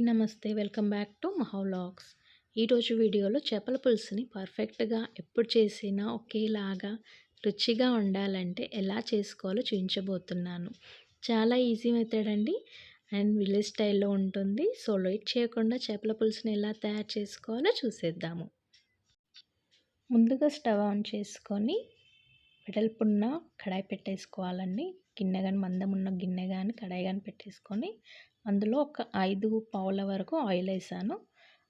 నమస్తే. Welcome back to మహోలాగ్స్ ఈరోజు వీడియోలో చేపల పులుసుని పర్ఫెక్ట్గా ఎప్పుడు చేసినా ఒకేలాగా రుచిగా ఉండాలంటే ఎలా చేసుకోవాలో చూపించబోతున్నాను చాలా ఈజీ మెథడ్ అండి. అండ్ విలేజ్ స్టైల్లో ఉంటుంది. సో లేట్ చేయకుండా చేపల పులుసుని ఎలా తయారు చేసుకోవాలో చూసేద్దాము. ముందుగా స్టవ్ ఆన్ చేసుకొని వెడల్పున్న కడాయి పెట్టేసుకోవాలండి. గిన్నె కానీ మందం ఉన్న గిన్నె కానీ కడాయి కానీ పెట్టేసుకొని అందులో ఒక ఐదు పావుల వరకు ఆయిల్ వేసాను.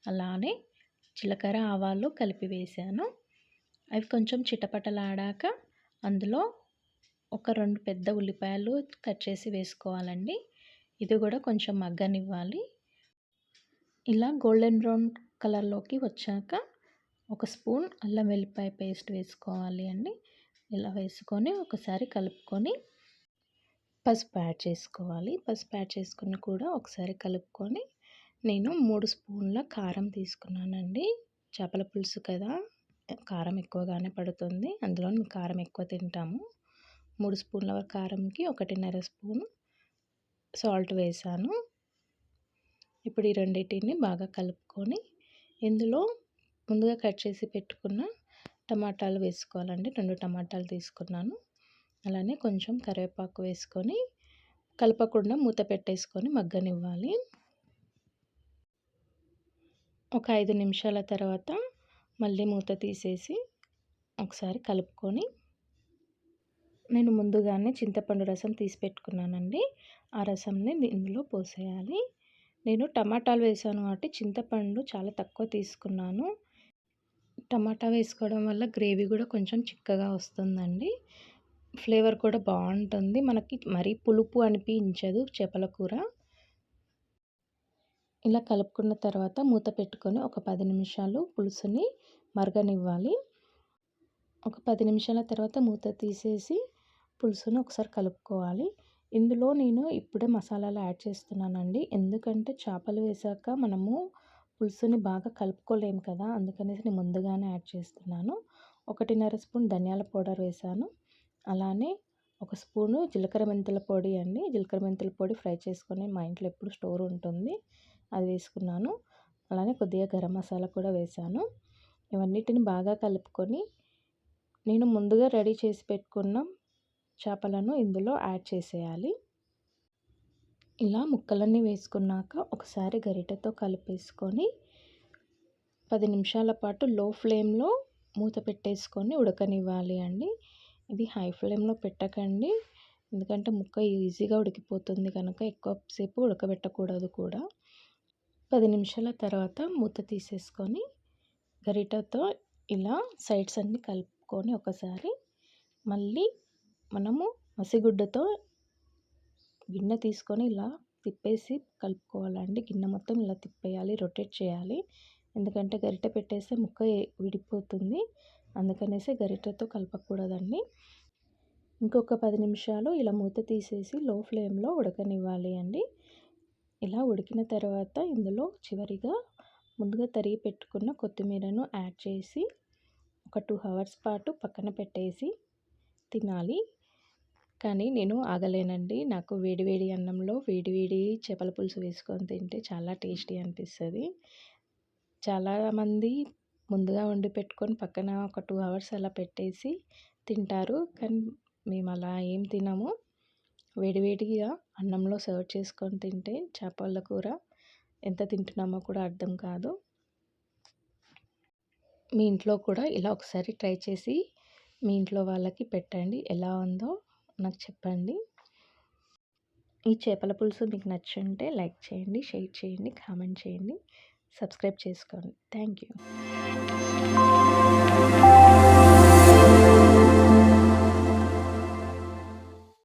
అలానే జీలకర్ర ఆవాలు కలిపి వేసాను. అవి కొంచెం చిటపటలాడాక అందులో ఒక రెండు పెద్ద ఉల్లిపాయలు కట్ చేసి వేసుకోవాలండి. ఇది కూడా కొంచెం మగ్గనివ్వాలి. ఇలా గోల్డెన్ బ్రౌన్ కలర్లోకి వచ్చాక ఒక స్పూన్ అల్లం వెల్లిపాయ పేస్ట్ వేసుకోవాలి అండి. ఇలా వేసుకొని ఒకసారి కలుపుకొని పసుపు యాడ్ చేసుకోవాలి. పసుపు యాడ్ చేసుకుని కూడా ఒకసారి కలుపుకొని నేను మూడు స్పూన్ల కారం తీసుకున్నానండి. చేపల పులుసు కదా కారం ఎక్కువగానే పడుతుంది. అందులో కారం ఎక్కువ తింటాము. మూడు స్పూన్ల కారంకి ఒకటిన్నర స్పూన్ సాల్ట్ వేసాను. ఇప్పుడు ఈ రెండింటిని బాగా కలుపుకొని ఇందులో ముందుగా కట్ చేసి పెట్టుకున్న టమాటాలు వేసుకోవాలండి. రెండు టమాటాలు తీసుకున్నాను. అలానే కొంచెం కరివేపాకు వేసుకొని కలపకుండా మూత పెట్టేసుకొని మగ్గనివ్వాలి. ఒక ఐదు నిమిషాల తర్వాత మళ్ళీ మూత తీసేసి ఒకసారి కలుపుకొని నేను ముందుగానే చింతపండు రసం తీసి పెట్టుకున్నానండి. ఆ రసంని ఇందులో పోసేయాలి. నేను టమాటాలు వేసాను కాబట్టి చింతపండు చాలా తక్కువ తీసుకున్నాను. టమాటా వేసుకోవడం వల్ల గ్రేవీ కూడా కొంచెం చిక్కగా వస్తుందండి. ఫ్లేవర్ కూడా బాగుంటుంది. మనకి మరీ పులుపు అనిపించదు చేపల కూర. ఇలా కలుపుకున్న తర్వాత మూత పెట్టుకొని ఒక పది నిమిషాలు పులుసుని మరగనివ్వాలి. ఒక పది నిమిషాల తర్వాత మూత తీసేసి పులుసును ఒకసారి కలుపుకోవాలి. ఇందులో నేను ఇప్పుడే మసాలాలు యాడ్ చేస్తున్నానండి. ఎందుకంటే చేపలు వేసాక మనము పులుసుని బాగా కలుపుకోలేము కదా అందుకనేసి నేను ముందుగానే యాడ్ చేస్తున్నాను. ఒకటిన్నర స్పూన్ ధనియాల పౌడర్ వేసాను. అలానే ఒక స్పూను జీలకర్ర మెంతుల పొడి అండి. జీలకర్ర మెంతుల పొడి ఫ్రై చేసుకొని మా ఇంట్లో ఎప్పుడు స్టోర్ ఉంటుంది అది వేసుకున్నాను. అలానే కొద్దిగా గరం మసాలా కూడా వేసాను. ఇవన్నిటిని బాగా కలుపుకొని నేను ముందుగా రెడీ చేసి పెట్టుకున్న చేపలను ఇందులో యాడ్ చేసేయాలి. ఇలా ముక్కలన్నీ వేసుకున్నాక ఒకసారి గరిటెతో కలిపేసుకొని పది నిమిషాల పాటు లో ఫ్లేమ్లో మూత పెట్టేసుకొని ఉడకనివ్వాలి అండి. ఇది హై ఫ్లేమ్లో పెట్టకండి. ఎందుకంటే ముక్క ఈజీగా ఉడికిపోతుంది కనుక ఎక్కువసేపు ఉడకబెట్టకూడదు కూడా. పది నిమిషాల తర్వాత మూత తీసేసుకొని గరిటతో ఇలా సైడ్స్ అన్నీ కలుపుకొని ఒకసారి మళ్ళీ మనము మసిగుడ్డతో గిన్నె తీసుకొని ఇలా తిప్పేసి కలుపుకోవాలండి. గిన్నె మొత్తం ఇలా తిప్పేయాలి రొటేట్ చేయాలి. ఎందుకంటే గరిటె పెట్టేస్తే ముక్క విడిపోతుంది. అందుకనేసి గరిటెతో కలపకూడదండి. ఇంకొక పది నిమిషాలు ఇలా మూత తీసేసి లో ఫ్లేమ్లో ఉడకనివ్వాలి అండి. ఇలా ఉడికిన తర్వాత ఇందులో చివరిగా ముందుగా తరిగి పెట్టుకున్న కొత్తిమీరను యాడ్ చేసి ఒక టూ అవర్స్ పాటు పక్కన పెట్టేసి తినాలి. కానీ నేను ఆగలేనండి. నాకు వేడివేడి అన్నంలో వేడివేడి చేపల పులుసు వేసుకొని తింటే చాలా టేస్టీ అనిపిస్తుంది. చాలామంది ముందుగా వండి పెట్టుకొని పక్కన ఒక టూ అవర్స్ అలా పెట్టేసి తింటారు. కానీ మేము అలా ఏం తినము. వేడివేడిగా అన్నంలో సర్వ్ చేసుకొని తింటే చేపల కూర ఎంత తింటున్నామో కూడా అర్థం కాదు. మీ ఇంట్లో కూడా ఇలా ఒకసారి ట్రై చేసి మీ ఇంట్లో వాళ్ళకి పెట్టండి. ఎలా ఉందో నాకు చెప్పండి. ఈ చేపల పులుసు మీకు నచ్చుంటే లైక్ చేయండి షేర్ చేయండి కామెంట్ చేయండి సబ్స్క్రైబ్ చేసుకోండి. Thank you.